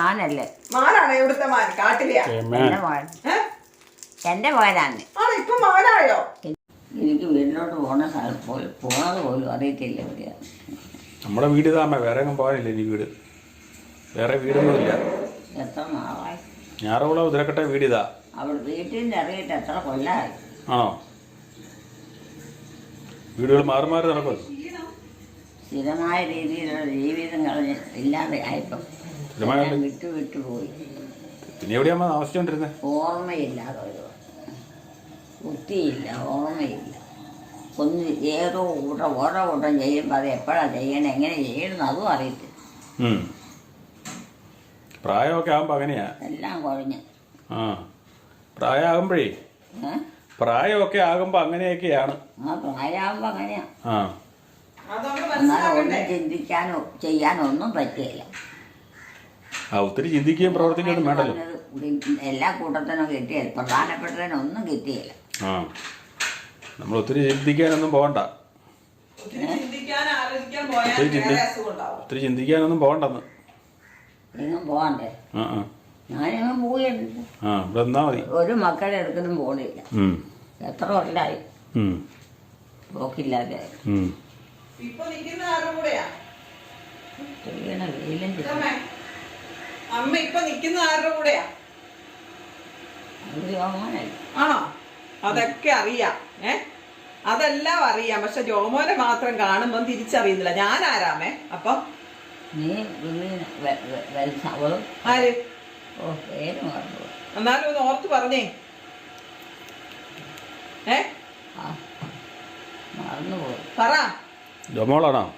മാനല്ലേ? മാനാണ് ഇവിടുത്തെ മാൻ? കാട്ടിലെയാ? എന്റെ മോൻ. എന്റെ മോനാണ്. ആണോ ഇപ്പൊ മാനായോ? എനിക്ക് വീട്ടിലോട്ട് പോണ സ്ഥലം പോയി പോണത് പോലും അറിയത്തില്ല എവിടെയാണ് നമ്മുടെ വീട് ഇതാമ്മ വേറെ എങ്ങും പോകാനില്ല ഇനി വീട്? വേറെ വീടൊന്നുമില്ല. എത്ര നാളായി? ഞാറകുളം ഉദരക്കട്ടെ വീട് ഇതാ. അവിടെ വീട്ടിൽ നിന്ന് ഇറങ്ങിയിട്ട് എത്ര കൊല്ലമായി ആണോ? വീടുകൾ മാറി മാറി നടക്കുമല്ലോ. സ്ഥിരമായ രീതിയിലുള്ള ജീവിതം കളഞ്ഞ് ഇല്ലാതെ ആയപ്പം വിട്ടു വിട്ടു പോയി. പിന്നെ എവിടെയാ താമസിച്ചോണ്ടിരുന്നത് ഓർമ്മയില്ലാതെ ഒരു ബുദ്ധിയില്ല ഓർമ്മയില്ല. ഒന്ന് ഏതോ കൂട്ടം ഓരോ കൂട്ടം ചെയ്യുമ്പോൾ അത് എപ്പോഴാണ് ചെയ്യണം? എങ്ങനെ ചെയ്യണം അതും അറിയത്തില്ല. പ്രായമൊക്കെ ആകുമ്പോൾ അങ്ങനെയാ. എല്ലാം കുറഞ്ഞു. ആ. പ്രായമാകുമ്പോഴേ? പ്രായമൊക്കെ ആകുമ്പോ അങ്ങനെയൊക്കെയാണ്. ആ പ്രായമാകുമ്പോൾ അങ്ങനെയാണ് ആ. അതൊന്ന് എന്നാൽ മനസ്സിലാക്കണ്ടേ? ഒന്നും ചിന്തിക്കാനോ ചെയ്യാനോ ഒന്നും പറ്റിയില്ല ആ ഒത്തിരി ചിന്തിക്കുകയും പ്രവർത്തിക്കുകയും വേണ്ടല്ലോ. എല്ലാ കൂട്ടത്തിനും കിട്ടിയത് പ്രധാനപ്പെട്ടതിനൊന്നും കിട്ടിയില്ല. ആ. നമ്മൾ ഒത്തിരി ചിന്തിക്കാനൊന്നും പോകണ്ട. ഒത്തിരി ചിന്തിക്കാനൊന്നും പോകണ്ടെന്ന്. പോകണ്ടേ? ആ ആ. ഞാനെങ്ങും പോയിട്ടുണ്ട് ആ ഇവിടെ മതി. ഒരു മക്കളെ എടുക്കലും പോണില്ല. എത്ര കൊല്ലായി. പോക്കില്ലാതെ. ഇപ്പൊ നിൽക്കുന്ന ആരുടെ കൂടെയാ? വെയിലും അമ്മ ഇപ്പൊ നിൽക്കുന്ന ആരുടെ കൂടെയാ? ആണോ? അതൊക്കെ അറിയാം. ഏ? അതെല്ലാം അറിയാം. പക്ഷെ ജോമോനെ മാത്രം കാണുമ്പം തിരിച്ചറിയുന്നില്ല. ഞാൻ ആരാമേ? അപ്പൊ? ആര്. എന്നാലും ഒന്ന് ഓർത്ത് പറഞ്ഞേ. ഏ? പറ. ജോമോളാണോ?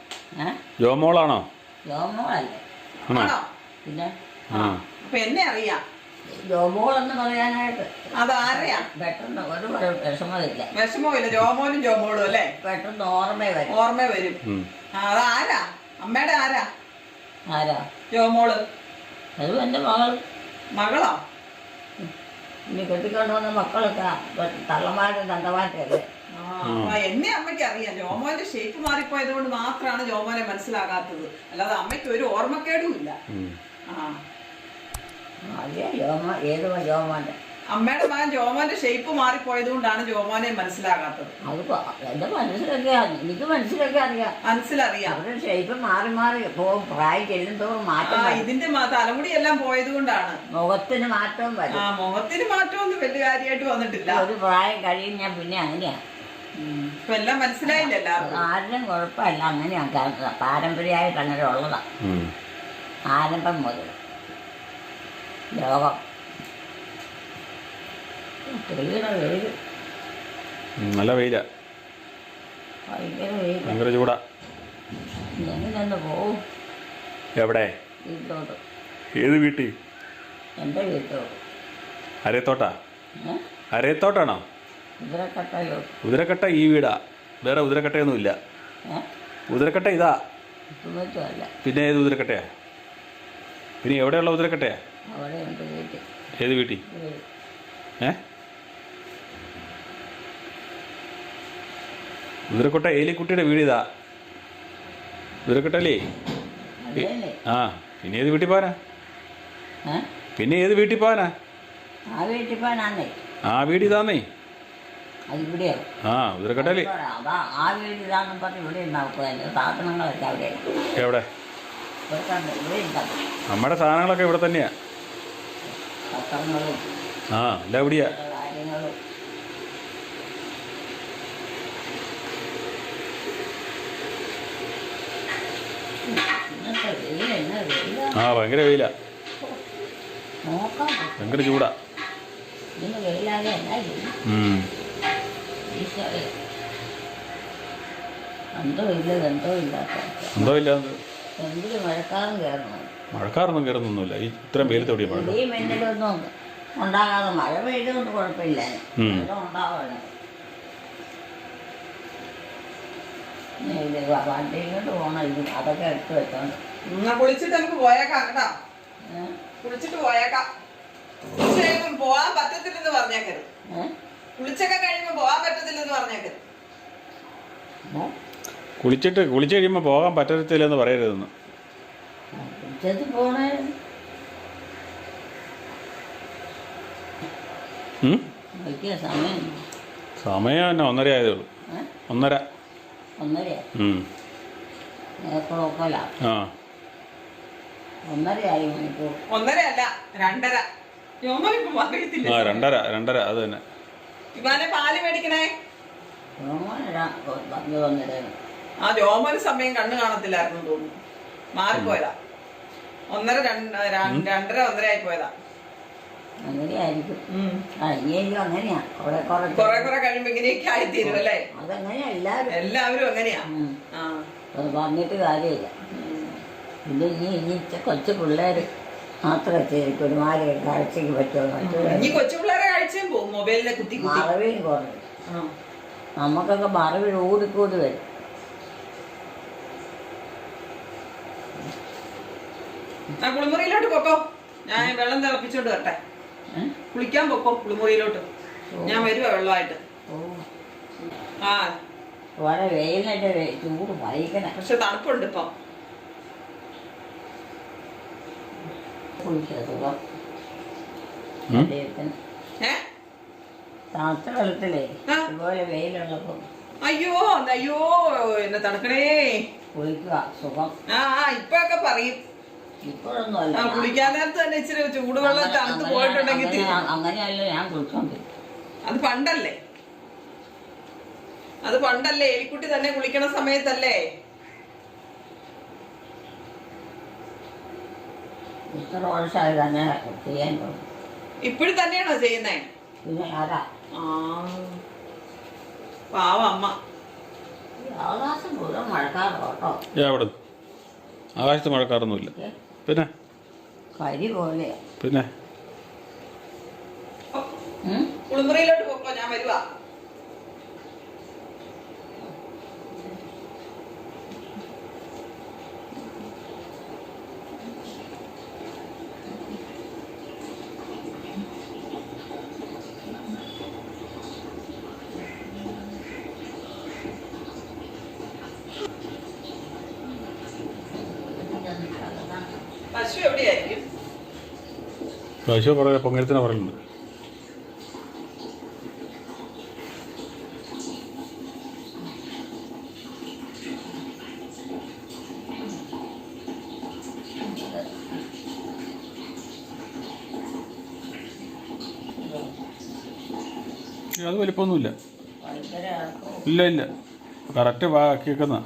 ജോമോളാണോ? ജോമോളല്ലേ? പിന്നെ? അപ്പൊ എന്നെ അറിയാം. ജോമോൾ എന്ന് പറയാനായിട്ട് അതാരെയാ പെട്ടെന്ന് ഒരു വിഷമമില്ല വിഷമമില്ല ജോമോനും ജോമോളും അല്ലേ? പെട്ടെന്ന് ഓർമ്മ വരും. ഓർമ്മ വരും. ഉം. ആ, അതാരാ അമ്മയുടെ ആരാ? ആരാ? ജോമോൾ. അത് എന്റെ മകൾ മകളോ? ഇനി കെട്ടിക്കൊണ്ട് വന്ന മക്കളൊക്കെ തള്ളമാരും തണ്ടമാറ്റല്ലേ ആ, എന്നെ അമ്മയ്ക്ക് അറിയാം. ജോമോന്റെ ഷേപ്പ് മാറിപ്പോയത് കൊണ്ട് മാത്രമാണ് ജോമോനെ മനസ്സിലാകാത്തത്. അല്ലാതെ അമ്മയ്ക്ക് ഒരു ഓർമ്മക്കേടും ഇല്ല. ആ. അറിയാം ജോമ ഏത് ജോമോന്റെ? അമ്മയുടെ മകൻ ജോമോന്റെ ഷേപ്പ് മാറിപ്പോയത് കൊണ്ടാണ് ജോമോനെ മനസ്സിലാകാത്തത്. അത് പ- എന്റെ മനസ്സിലൊക്കെ. എനിക്ക് മനസ്സിലൊക്കെ അറിയാം. മനസ്സിലറിയാം. അവരുടെ ഷേപ്പ് മാറി മാറി പോകും പ്രായം ചെല്ലുന്തോറും ആ മാറ്റം വരും. ഇതിന്റെ മ- തലമുടി എല്ലാം പോയത് കൊണ്ടാണ് മുഖത്തിന് മാറ്റവും വരും. ആ മുഖത്തിന് മാറ്റമൊന്നും വലിയ കാര്യമായിട്ട് വന്നിട്ടില്ല. ഒരു പ്രായം കഴിഞ്ഞാൽ പിന്നെ അങ്ങനെയാ. ഇപ്പൊ എല്ലാം മനസ്സിലായില്ല എല്ലാവർക്കും? ആരുടെയും കുഴപ്പമില്ല അങ്ങനെയാണ് കാരണം പാരമ്പര്യമായിട്ട് അങ്ങനെ ഉള്ളതാണ് ഉം. ആരംഭം മുതൽ. ലോകം വെയിൽ നല്ല വെയിലാ. ഭയങ്കര വെയിൽ ഭയങ്കര ചൂടാ. എങ്ങനെ പോവും. എവിടെ? വീട്ടിലോട്ട്. ഏത് വീട്ടിൽ എന്റെ വീട്ടിലോട്ട്. അരയത്തോട്ടാ? അരയത്തോട്ടാണോ? കുതിരക്കട്ടയിലോട്ട് ഉദരക്കട്ട ഈ വീടാ. വേറെ ഉദരക്കട്ടയൊന്നും ഇല്ല ഉദരക്കട്ട ഇതാ. പിന്നെ ഏത് ഉദരക്കട്ടയാ? പിന്നെ എവിടെയുള്ള ഉദരക്കട്ടയാ? അവിടെ ഉണ്ട് വീട്ടിൽ ഏത് വീട്ടിൽ വീട്. ഏ? ഉദരക്കോട്ട ഏലിക്കുട്ടിയുടെ വീട് ഇതാ. ഉദരക്കോട്ടല്ലേ ആ പിന്നെ ഏത് വീട്ടിൽ പോകാനാ പിന്നെ ഏത് വീട്ടിൽ പോകാനാ ആ വീട്ടിൽ പോകാനാന്നേ ആ വീട് ഇതാന്നേ. ആ ഉദരക്കട്ടല്ലേ ആ വീട് ഇതാണെന്ന് പറഞ്ഞ് ഇവിടെ ഉണ്ടാക്കുക സാധനങ്ങളൊക്കെ അവിടെ. എവിടെ? നമ്മുടെ സാധനങ്ങളൊക്കെ ഇവിടെ തന്നെയാ. ആ എല്ലാം എവിടെയാ? കാര്യങ്ങളും. ആ ഭയങ്കര വെയില. ഭയങ്കര ചൂടാ. എന്തോ ഇല്ല എന്തോ ഇല്ലാത്ത. എന്തോ ഇല്ല എന്തൊരു മഴക്കാലം കയറണം? മഴക്കാറൊന്നും കയറുന്നൊന്നുമില്ല. ഈ ഇത്രയും വെയിലത്ത് എവിടെയാ മഴ? ഇടിയും മിന്നലൊന്നും ഉണ്ടാകാതെ മഴ പെയ്തുകൊണ്ട് കുഴപ്പമില്ല. ഉം. വെള്ളം ഉണ്ടാവുകയാണ് വണ്ടിയിലോട്ട് പോകണം ഇത് അതൊക്കെ എടുത്ത് വെച്ചോണ്ട്. എന്നാ കുളിച്ചിട്ട് നമുക്ക് പോയേക്കാം കേട്ടോ. ഏ? കുളിച്ചിട്ട് പോയേക്കാം. കുളിച്ച് കഴിയുമ്പം പോവാൻ പറ്റത്തില്ലെന്ന് പറഞ്ഞേക്കരുത്. ഏ? കുളിച്ചൊക്കെ കഴിയുമ്പോ പോവാൻ പറ്റത്തില്ലെന്ന് പറഞ്ഞേക്കരുത്. ഏ? കുളിച്ചിട്ട് കുളിച്ച് കഴിയുമ്പോൾ പോകാൻ പറ്റത്തില്ലെന്ന് പറയരുതെന്ന്. ഉച്ചത് പോണേ. സമയം. ഒന്നര ആയതേ ഉള്ളൂ ഒന്നര. ഒന്നര? ആ. രണ്ടര. രണ്ടര അത് തന്നെ. പാൽ മേടിക്കണേ? ആ രോമന് സമയം കണ്ണു കാണത്തില്ലായിരുന്നു തോന്നുന്നു. മാറിപ്പോയതാ. ഒന്നര രണ്ടര ഒന്നര ആയി പോയതാ അങ്ങനെയായിരിക്കും അങ്ങനെയാ. കുറെ കുറെ കൊറേ കൊറേ കഴിയുമ്പോ ഇങ്ങനെയൊക്കെ ആയിത്തീരും അല്ലേ? അതങ്ങനെയാ എല്ലാവരും. എല്ലാവരും അങ്ങനെയാ. ആ. അത് പറഞ്ഞിട്ട് കാര്യമില്ല. ഉം. പിന്നെ ഇനി ഇനി ഇച്ച കൊച്ചു പിള്ളേര് മാത്രമേ ശരിക്കും ഒരുമാതിരി കാഴ്ചയ്ക്ക് പറ്റുള്ളൂ. ഇനി കൊച്ചു പിള്ളേരെ കാഴ്ചയും പോകും മൊബൈലിലെ കുത്തി കുത്തി മറവിയും കുറയും. ആ. നമുക്കൊക്കെ മറവിൽ ഓടിക്കൂടി വരും. ആ കുളിമുറിയിലോട്ട് പൊക്കോ. ഞാൻ വെള്ളം തിളപ്പിച്ചോണ്ട് വരട്ടെ. കുളിക്കാൻ പൊക്കോ കുളിമുറിയിലോട്ട്. ഞാൻ വരുവാ വെള്ളമായിട്ട്. ഓ. ആ. വളരെ ചൂട് പക്ഷെ തണുപ്പുണ്ട് ഇപ്പൊ. തണുത്ത ഇതുപോലെ അയ്യോ അയ്യോ എന്നെ തണുക്കണേ. കുളിക്കുക സുഖം. ആ ഇപ്പൊക്കെ പറയും. ആ കുളിക്കാൻ നേരത്ത് തന്നെ ഇച്ചിരി ചൂടുവെള്ളം തണുത്ത് പോയിട്ടുണ്ടെങ്കിൽ അങ്ങനെ- അങ്ങനെയല്ല ഞാൻ കുളിച്ചോണ്ടിരിക്കും അത് പണ്ടല്ലേ? അത് പണ്ടല്ലേ? എലിക്കുട്ടി തന്നെ കുളിക്കണ സമയത്തല്ലേ? ഇത്ര വർഷമായി തന്നെ ചെയ്യാൻ തുടങ്ങി. ഇപ്പോഴും തന്നെയാണോ ചെയ്യുന്നേ? പിന്നെ ആരാ? ആ. പാവ അമ്മ. ആകാശം മുഴുവൻ മഴക്കാറ് കേട്ടോ. ഏ അവിടെ ആകാശത്ത് മഴക്കാറൊന്നുമില്ല. ഏ, പിന്നെ? കരി പോലെ. പിന്നെ? ഉം? കുളിമുറിയിലോട്ട് പോക്കോ ഞാൻ വരുവാ പശു എവിടെയായിരിക്കും പശു പറയാ പൊങ്ങരത്തിന് പറയുന്നുണ്ട് ഏ, അത് വലിപ്പമൊന്നുമില്ല. ഇല്ല ഇല്ല. കറക്റ്റ് ബാക്കിയേക്കുന്ന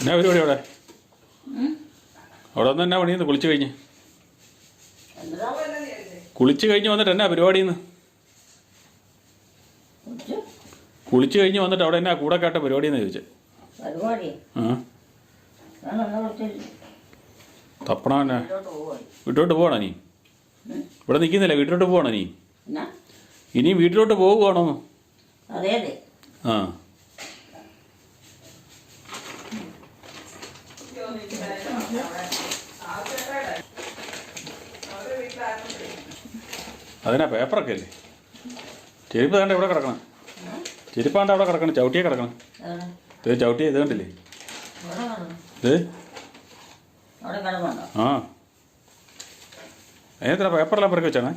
എന്നാ പരിപാടി അവിടെ? അവിടെ വന്ന് എന്നാ പണിയെന്ന്? കുളിച്ച് കഴിഞ്ഞ്. കുളിച്ചു കഴിഞ്ഞ് വന്നിട്ട് എന്നാ പരിപാടിയെന്ന്? കുളിച്ച്? കഴിഞ്ഞ് വന്നിട്ട് അവിടെ എന്നാ കൂടെ കാട്ട പരിപാടിയെന്ന് ചോദിച്ചത് കുറിച്ചില്ല തപ്പണ എന്നാ? വീട്ടിലോട്ട് പോവാണോ പോകണോ നീ? ഇവിടെ നിൽക്കുന്നില്ല വീട്ടിലോട്ട് പോകണോ നീ? ഇനി വീട്ടിലോട്ട് പോകുവാണോ അതെ. ആ. അതിനാ പേപ്പറൊക്കെ അല്ലേ ചെരുപ്പ് താണ്ട എവിടെ കിടക്കണം? ചെരുപ്പാണ്ട് അവിടെ കിടക്കണം? ചവിട്ടിയെ കിടക്കണം. ഇത് ചവിട്ടിയെ ഇത് കണ്ടില്ലേ? ഇത്? ആ. അതിനെത്ര പേപ്പറെല്ലാം പെറുക്കി വെച്ചാണേ?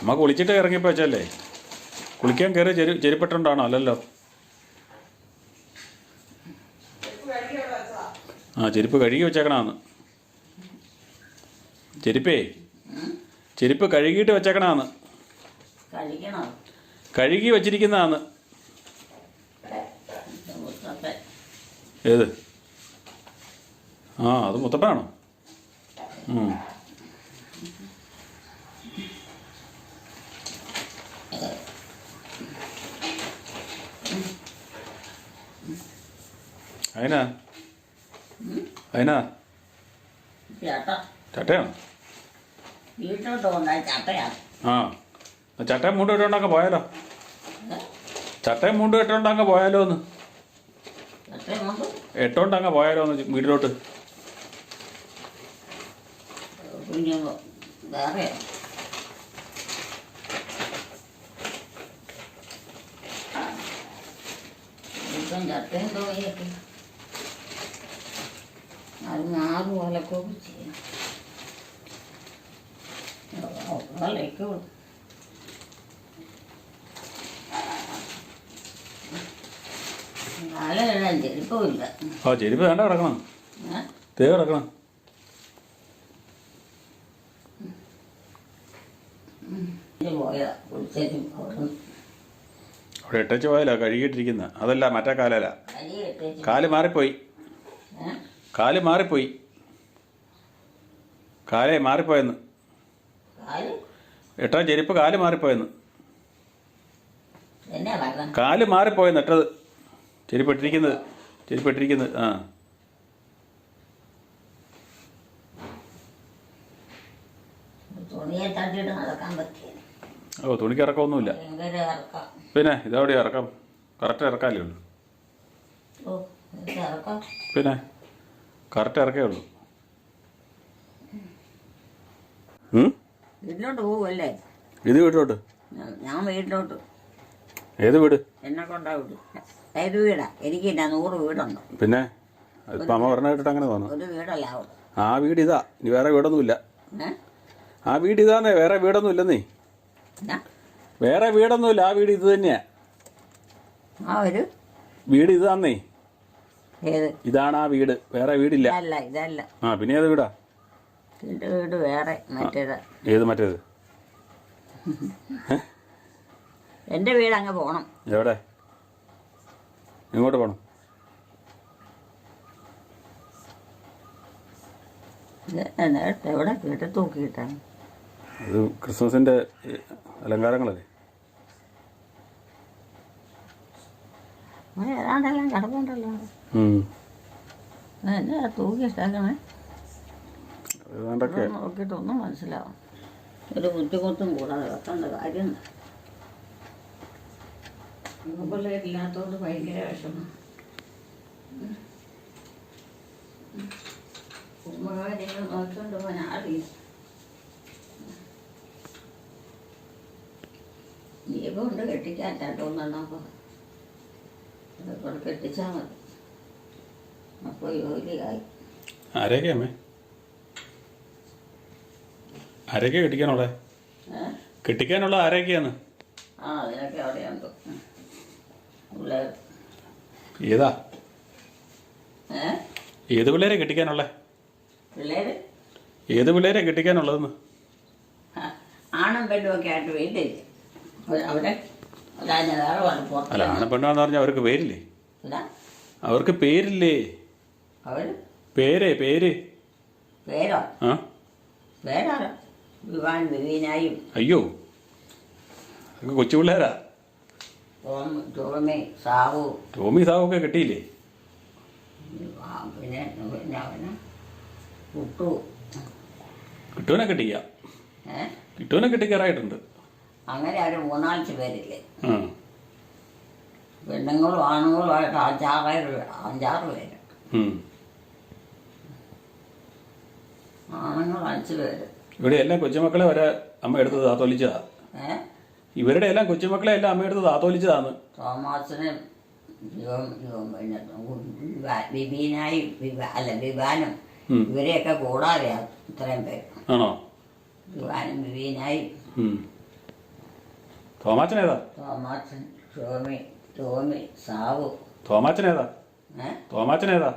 അമ്മ കുളിച്ചിട്ട് ഇറങ്ങിപ്പോ വെച്ചല്ലേ കുളിക്കാൻ കയറി ചെരു ചെരുപ്പിട്ടുണ്ടാണോ? അല്ലല്ലോ. ആ ചെരുപ്പ് കഴുകി വെച്ചേക്കണാന്ന്. ചെരുപ്പേ. ചെരുപ്പ് കഴുകിയിട്ട് വെച്ചേക്കണാന്ന്. കഴുകി വെച്ചിരിക്കുന്നതാന്ന് മുത്തത്തെ ഏത്? ആ അത് മുത്തപ്പനാണോ? ഉം. അതിനാ അതിനാ ചട്ടയാണോ? വീട്ടിലോട്ട് കൊണ്ടായി ചട്ടയാണ്. ആ. ചട്ടയും മുണ്ടും ഇട്ടുകൊണ്ടങ്ങ് പോയാലോ? ചട്ടയും മുണ്ടും ഇട്ടുകൊണ്ടങ്ങ് പോയാലോ എന്ന്? അങ്ങ് പോയാലോ ഒന്ന് വീട്ടിലോട്ട്? കുഞ്ഞു വേറെ ഇപ്പം ചട്ടയും തോന്നിയൊക്കെ അത് മാറ് പോലൊക്കെ ചെരുപ്പമില്ല ആ ചെരുപ്പ് വേണ്ട കിടക്കണം തേ കിടക്കണം അവിടെ ഇട്ടച്ച് പോയാലോ കഴുകിയിട്ടിരിക്കുന്ന അതല്ല മറ്റേ കാലല്ല കാൽ മാറിപ്പോയി കാൽ മാറിപ്പോയി കാലേ മാറിപ്പോയെന്ന് കാൽ ചെരിപ്പ് കാൽ മാറിപ്പോയെന്ന്. കാൽ മാറിപ്പോയെന്ന് എട്ടത്. ചെരിപ്പെട്ടിരിക്കുന്നത് ചെരിപ്പെട്ടിരിക്കുന്നത് ആ. ഓ തുണിക്ക് ഇറക്കമൊന്നുമില്ല. പിന്നെ ഇതവിടെ ഇറക്കാം. കറക്റ്റ് ഇറക്കാല്ലേ ഉള്ളൂ. പിന്നെ കറക്റ്റ് ഇറക്കേ ഉള്ളൂ. ഉം? വീട്ടിലോട്ട് പോവല്ലേ ഇത് വീട്ടിലോട്ട്? ഞാൻ- വീട്ടിലോട്ട്. ഏത് വീട്? എന്നെ കൊണ്ടാ വീട്. ഏത് വീടാ? എനിക്ക് നൂറ് വീടുണ്ട്. പിന്നെ? അമ്മ പറഞ്ഞിട്ട് അങ്ങനെ തോന്നുന്നു. ഒരു വീടല്ല ആ വീട് ഇതാ. ഇനി വേറെ വീടൊന്നുമില്ല. ആ വീട് ഇതാന്നേ. വേറെ വീടൊന്നും ഇല്ലെന്നേ വേറെ വീടൊന്നുമില്ല. ആ വീട് ഇത് തന്നെയാ. ആ ഒരു? വീട് ഇതാന്നേ. ഇതാണ് ആ വീട്. വേറെ വീടില്ല. ആ പിന്നെ ഏത് വീടാ? എന്റെ വീട് വേറെ മറ്റേത്. ഏത് മറ്റേത്? എന്റെ വീട് അങ്ങ് പോകണം എവിടെ? എങ്ങോട്ട് പോകണം എവിടെ വീട്ടിൽ തൂക്കിയിട്ടാണ്. അത് ക്രിസ്മസിന്റെ അലങ്കാരങ്ങളല്ലേ? ഏതാണ്ടെല്ലാം കിടപ്പുണ്ടല്ലോ. തൂക്കിയിട്ടേക്കണേ ഏതാണ്ടൊക്കെ നോക്കിയിട്ടൊന്നും മനസ്സിലാവും. ഒരു ബുദ്ധിമുട്ടും കൂടാതെ വെക്കേണ്ട കാര്യം ഇല്ലാത്തോണ്ട് ഭയങ്കര വിഷമം. കുമ്പകാര്യങ്ങൾ നോക്കിക്കൊണ്ട് പോകാൻ ആളില്ല. ദീപം ഉണ്ട് കെട്ടിക്കാൻ രണ്ടോന്നെണ്ണപ്പോൾ ഇതൊക്കെ കെട്ടിച്ചാൽ മതി. അപ്പോൾ ജോലിയായി ആരൊക്കെയാ ആരൊക്കെ കെട്ടിക്കാനുള്ള? ഏഹ് കെട്ടിക്കാനുള്ള ആരൊക്കെയാണ്? ഏതാ? ഏത് പിള്ളേരെ കെട്ടിക്കാനുള്ളത് പിള്ളേർ ഏത് പിള്ളേരെ കെട്ടിക്കാനുള്ളതെന്ന്? ആണും പെണ്ണും ഒക്കെ ആയിട്ട് വീട്ടിൽ. അവിടെ അല്ല ആണും പെണ്ണാന്ന് പറഞ്ഞാൽ അവർക്ക് പേരില്ലേ? അവർക്ക് പേരില്ലേ? പേരേ പേര്. പേരോ? ആ? പേരാണ് വിവാൻ വിവീനായും അയ്യോ അതൊക്കെ കൊച്ചു പിള്ളേരാ. ടോം ടോമി സാവു. ടോമി സാവൊക്കെ കെട്ടിയില്ലേ? ആ, പിന്നെ പിന്നെ അവന് കുട്ടു. കിട്ടുവനെ കിട്ടിക്ക. ഏ? കിട്ടുവനെ കിട്ടിക്കാറായിട്ടുണ്ട് അങ്ങനെ അവർ മൂന്നാലഞ്ച് പേരില്ലേ? ആ. പെണ്ണുങ്ങളും ആണുങ്ങളും ആയിട്ട് അഞ്ചാറ് അഞ്ചാറ് പേര്. ഉം. ആണുങ്ങൾ അഞ്ച് പേര്. ഇവിടെ എല്ലാം കൊച്ചുമക്കളെ വരെ അമ്മ എടുത്ത് താത്തോലിച്ചതാ. ഏ? ഇവരുടെ എല്ലാം കൊച്ചുമക്കളെ എല്ലാം അമ്മ എടുത്ത് താത്തോലിച്ചതാന്ന്. തോമാസിനും പിന്നെ വിവാ- വിവാ- അല്ല വിവാനും ഉം. ഇവരെയൊക്കെ കൂടാതെ ഇത്രയും പേര്. ആണോ? വിവാനും ഉം. തോമാച്ചൻ ടോമി ടോമി സാവു. തോമാച്ചനേതാ? ഏ? തോമാച്ചനേതാ?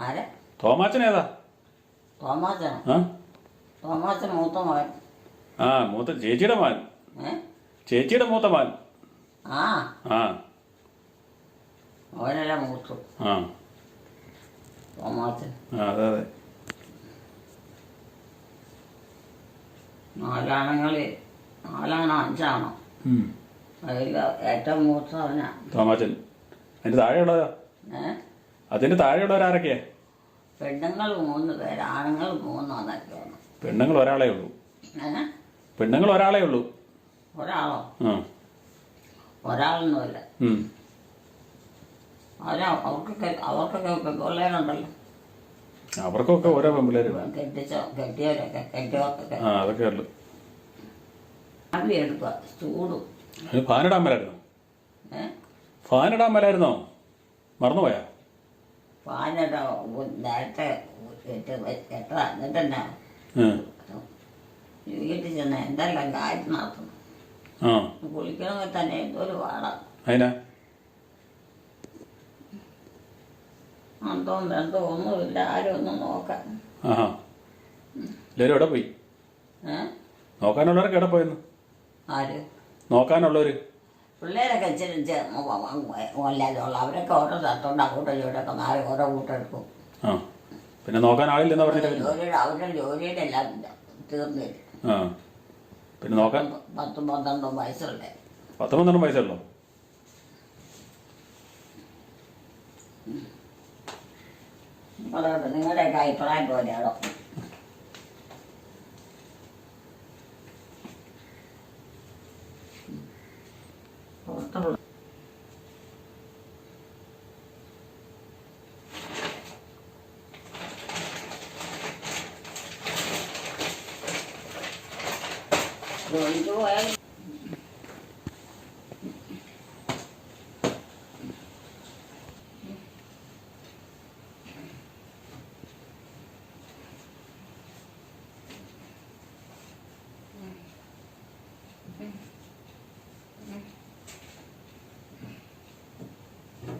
ആരെ? തോമാസനോ ആ? മൂത്ത മകൻ ആ മൂത്ത ചേച്ചിയുടെ ഏ? ചേച്ചിയുടെ മൂത്ത മാൻ. ആ. ആ. അവനെല്ലാം മൂത്തു. ആ. തോമാസൻ ആ അതെ അതെ. നാലാണുങ്ങളിൽ നാലാണോ അഞ്ചാണോ? ഉം. അതിൽ ഏറ്റവും മൂത്ത അവനാ. തോമാച്ചൻ. അതിന്റെ താഴെയുള്ളതാ ഏ? അതിന്റെ താഴെയുള്ളവരാരൊക്കെയാ? പെണ്ണുങ്ങൾ മൂന്ന് പേര് ആണുങ്ങൾ മൂന്നാന്നൊക്കെ തോന്നുന്നു പെണ്ണുങ്ങൾ ഒരാളേ ഉള്ളൂ. പെണ്ണുങ്ങൾ ഒരാളേ ഉള്ളൂ. ഒരാളോ? ഒരാളൊന്നുമില്ല. അവർക്കൊക്കെ അവർക്കൊക്കെ പിള്ളേരുണ്ടല്ലോ. അവർക്കൊക്കെ ഓരോ പെമ്പിള്ളേര്. ആ അതൊക്കെ ഉള്ളു. അതിന് ഫാനിടാൻ മേലായിരുന്നോ? ഏഹ് ഫാനിടാൻ മേലായിരുന്നോ? മറന്നുപോയാ? പാനിട നേരത്തെ കെട്ട് കെട്ടതാ എന്നിട്ടെന്നാ. വീട്ടിൽ ചെന്ന് എന്തെല്ലാം കാര്യം നടത്തണം ആ. കുളിക്കണമെങ്കിൽ തന്നെ പാടാം. അതിനാ ഒന്നുമില്ല ആരും ഒന്നും നോക്കാൻ. ആഹാ. എല്ലാവരും എവിടെ പോയി? ഏ? നോക്കാനുള്ളവരൊക്കെ എവിടെ പോയെന്ന്? ആര്? പിള്ളേരൊക്കെ ഇച്ചിരി അവരൊക്കെ ഓരോ സ്ഥലത്തോണ്ട് അങ്ങോട്ടും ഇങ്ങോട്ടൊക്കെ മാറി ഓരോ കൂട്ടെടുക്കും പിന്നെ നോക്കാൻ ആളില്ലെന്നാ പറഞ്ഞിട്ട് ജോലിയുടെ അവരുടെ ജോലിയുടെ എല്ലാം തീർന്നില്ല ആ. പിന്നെ നോക്കാൻ? പത്തും പന്ത്രണ്ടും വയസ്സുള്ളേ. പത്ത് പന്ത്രണ്ട് ഉള്ളോ നിങ്ങളുടെ നിങ്ങളുടെയൊക്കെ അഭിപ്രായം പോലെയാണോ പുറത്തുള്ള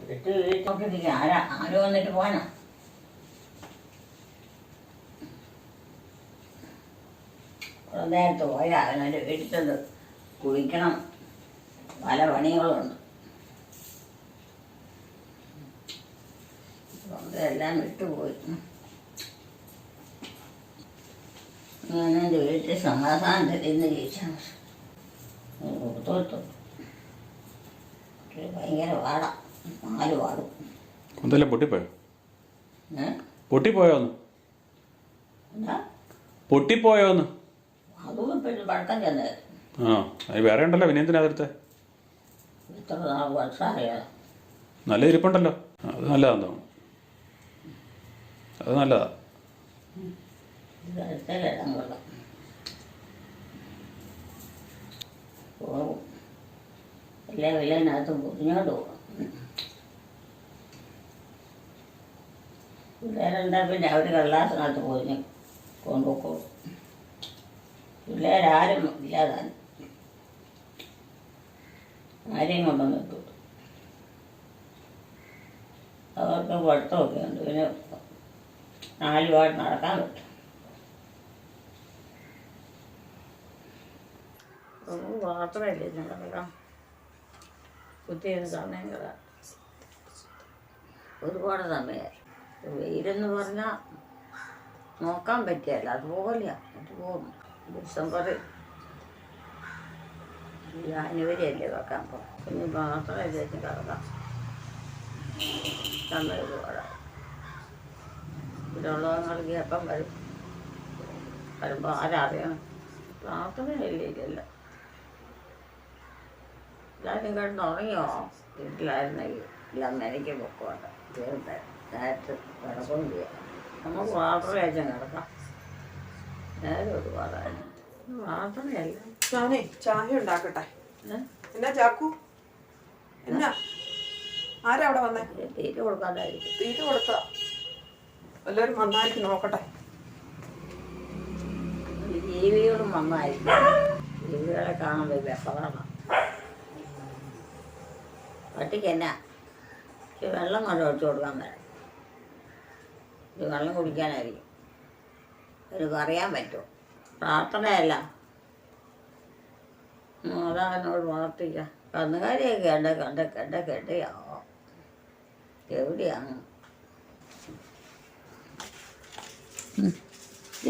എട്ട് വീട്ടൊക്കെ ആരാ? ആര് വന്നിട്ട് പോനാ കുറെ നേരത്ത് പോയാൽ അവനവന്റെ വീട്ടിൽ കുളിക്കണം. പല പണികളുണ്ട്. എല്ലാം വിട്ടുപോയി. ഞാൻ എന്റെ വീട്ടിൽ സമാധാനത്തിൽ ഇന്ന് ജയിച്ചാൽ കൊടുത്തു ഭയങ്കര വാടാ നാല് വാടും എന്തെല്ലാം പൊട്ടിപ്പോയോ? പൊട്ടിപ്പോയോന്ന്? പൊട്ടിപ്പോയോന്ന്? അതും ഇപ്പോഴും പഴക്കം ചെന്നത് ആ അത് വേറെ ഉണ്ടല്ലോ പിന്നെ എന്തിനാ അതിർത്തെ ഇത്ര നാൾ വർഷമായോ നല്ല ഇരിപ്പുണ്ടല്ലോ. അത് നല്ലതാന്ന് തോന്നുന്നു. അത് നല്ലതാ. എല്ലാ വിലനകത്ത് മുറിഞ്ഞോണ്ട് പോകും പിള്ളേരെന്താ പിന്നെ? അവർ കള്ളാസിനകത്ത് പൊതിഞ്ഞ് കൊണ്ടുപോക്കോളും പിള്ളേരാരും ഇല്ലാതാണ് ആരെയും കൊണ്ടൊന്നും ഇട്ടു. അവർക്ക് കുഴപ്പമൊക്കെ ഉണ്ട്. പിന്നെ നാല് പാട് നടക്കാൻ പറ്റും. മാത്രമല്ലേ നടക്കാം കുത്തിയൊരു സമയം കഥ ഒരുപാട് സമയമായി. വെയിലെന്ന് പറഞ്ഞാൽ നോക്കാൻ പറ്റിയല്ല. അതുപോലെയാണ് അത് പോകും ഡിസംബർ ജാനുവരി അല്ലേ വെക്കാൻ പോകും ഇനി മാത്രമേ ചേച്ചി കിടക്കാം. സമയം ഒരുപാടായി ഇവിടെയുള്ളവങ്ങൾക്ക് എപ്പം വരും. വരുമ്പോൾ ആരറിയണം? പ്രാർത്ഥനയല്ലേ ഇല്ല എല്ലാവരും കിടന്ന് ഉറങ്ങിയോ വീട്ടിലായിരുന്നെങ്കിൽ എല്ലാം എനിക്ക് പൊക്കോട്ടെ. തീർത്ത് നേരത്തെ കിടക്കുകയും ചെയ്യാം നമ്മൾ പ്രാർത്ഥന വെച്ചാൽ കിടക്കാം. നേരെ ഒരുപാടായിരുന്നു പ്രാർത്ഥനയല്ല ഞാനേ ചായ ഉണ്ടാക്കട്ടെ എന്നാ ചാക്കു? എന്നാ? ആരാ അവിടെ വന്നേ? തീറ്റ കൊടുക്കാതായിരിക്കും തീറ്റ കൊടുത്ത എല്ലാവരും വന്നായിരിക്കും നോക്കട്ടെ. ജീവികളും വന്നായിരിക്കും. ജീവികളെ കാണുമ്പോൾ വെപ്പതാണ് പട്ടിക്ക് എന്നാ? വെള്ളം കൊണ്ട് ഒഴിച്ചു കൊടുക്കാൻ വരാം. വെള്ളം കുടിക്കാനായിരിക്കും. എനിക്ക് പറയാൻ പറ്റുമോ പ്രാർത്ഥനയല്ല. മാതാവിനോട് പ്രാർത്ഥിക്ക. കന്നുകാലിയെ കണ്ട കണ്ട കണ്ട് കണ്ട് എവിടെയാണ്?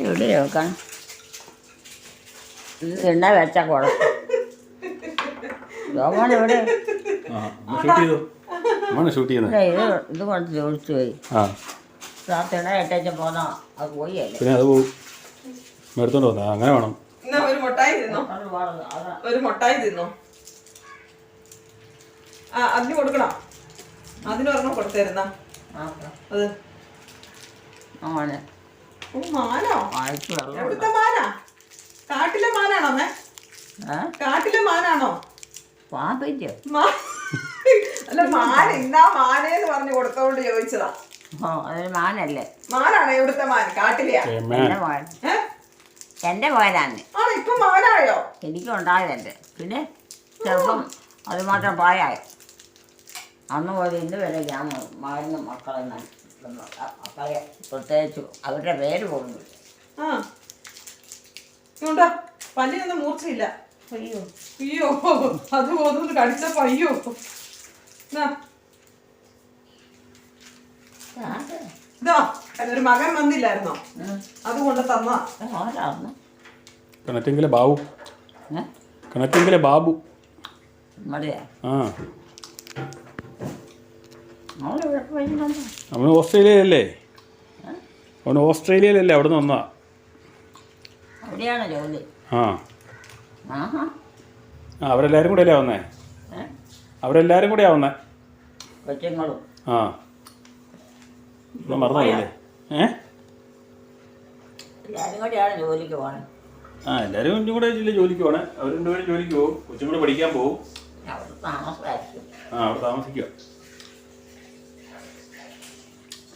എവിടെ ഇത് എണ്ണ വെച്ച രോമാൻ എവിടെ? ആ ഷൂട്ട് ചെയ്തു? ഇത് കൊണ്ട് ചോദിച്ചു പോയി. പ്രാർത്ഥന ഇട്ടേച്ച് പോന്നാ. അത് പോയല്ലേ പിന്നെ അത് പോവും. എടുത്തോണ്ട് വന്നാ? അങ്ങനെ വേണം. എന്നാ ഒരു മുട്ടായി തിന്നോ? അത് പാടില്ല. അതാ. ഒരു മുട്ടായി തിന്നോ? ആ അതിന് കൊടുക്കണം. അതിനൊരെണ്ണം കൊടുത്തിരുന്ന. ആ അത്. അങ്ങനെ ഓ മാനോ വായിച്ചു വെള്ളം എവിടുത്തെ മാനാ കാട്ടിലെ മാനാണോ അമ്മേ? ഏ? കാട്ടിലെ മാനാണോ മാ- അല്ല മാൻ ഇന്നാ മാനേന്ന് പറഞ്ഞു കൊടുത്തോണ്ട് ചോദിച്ചതാ. ഓ അതൊരു മാനല്ലേ? മാനാണോ മാൻ? കാട്ടിലെയാ? മോൻ. എനിക്ക് ഇപ്പൊ മാനായോ? എനിക്കുണ്ടായതല്ലേ പിന്നെ ചെറുപ്പം അത് മാത്രം പ്രായമായി അന്ന് പോലെ ഇന്ന് വരെ ഞാൻ മാറുന്ന മക്കളെ പ്രത്യേകിച്ച് അവരുടെ പേര് പോകുന്നു ആ. പല്ലിനൊന്നും മൂർച്ചയില്ല. അയ്യോ. അയ്യോ അത് പോകുന്നു കടിച്ച പയ്യോ? എന്നാ, ഇതാ ഒരു മകൻ വന്നില്ലായിരുന്നോ? അതുകൊണ്ട് തന്നാ കിണറ്റെങ്കിലെ ബാബു. കിണറ്റെങ്കിലെ ബാബു. ആ. അവന് ഓസ്ട്രേലിയയിലല്ലേ? അവന് ഓസ്ട്രേലിയയിലല്ലേ അവിടെ നിന്ന് വന്നാ ആ. ആ അവരെല്ലാവരും കൂടെ അല്ലേ വന്നേ അവരെല്ലാരും അവരെല്ലാവരും കൂടെയാ വന്നേ? ആ. ഒന്നും മറന്നില്ലേ ഏ? എല്ലാവരും കൂടെയാണ് ജോലിക്ക് പോകണം ആ എല്ലാവരും കൊണ്ടും കൂടെ ഇല്ല ജോലിക്ക് പോണേ. അവർ രണ്ടുപേരും ജോലിക്ക് പോകും. കൊച്ചും കൂടെ പഠിക്കാൻ പോകും. അവിടെ താമസമായിരിക്കും ആ അവിടെ താമസിക്കുക.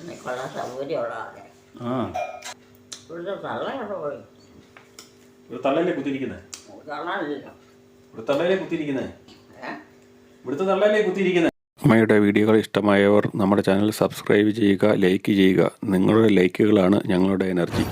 എനിക്കുള്ള സൗകര്യമുള്ളതാണ് ആ. ഇവിടുത്തെ തള്ളയോടെ പോയി? ഇവിടെ തള്ളയിലേ കുത്തിയിരിക്കുന്നത് തള്ളാനില്ലല്ലോ ഇവിടെ തള്ളയിലേ കുത്തിയിരിക്കുന്നത് ഏ? ഇവിടുത്തെ തള്ളയിലേ കുത്തിയിരിക്കുന്നത് അമ്മയുടെ വീഡിയോകൾ ഇഷ്ടമായവർ നമ്മുടെ ചാനൽ സബ്സ്ക്രൈബ് ചെയ്യുക ലൈക്ക് ചെയ്യുക. നിങ്ങളുടെ ലൈക്കുകളാണ് ഞങ്ങളുടെ എനർജി.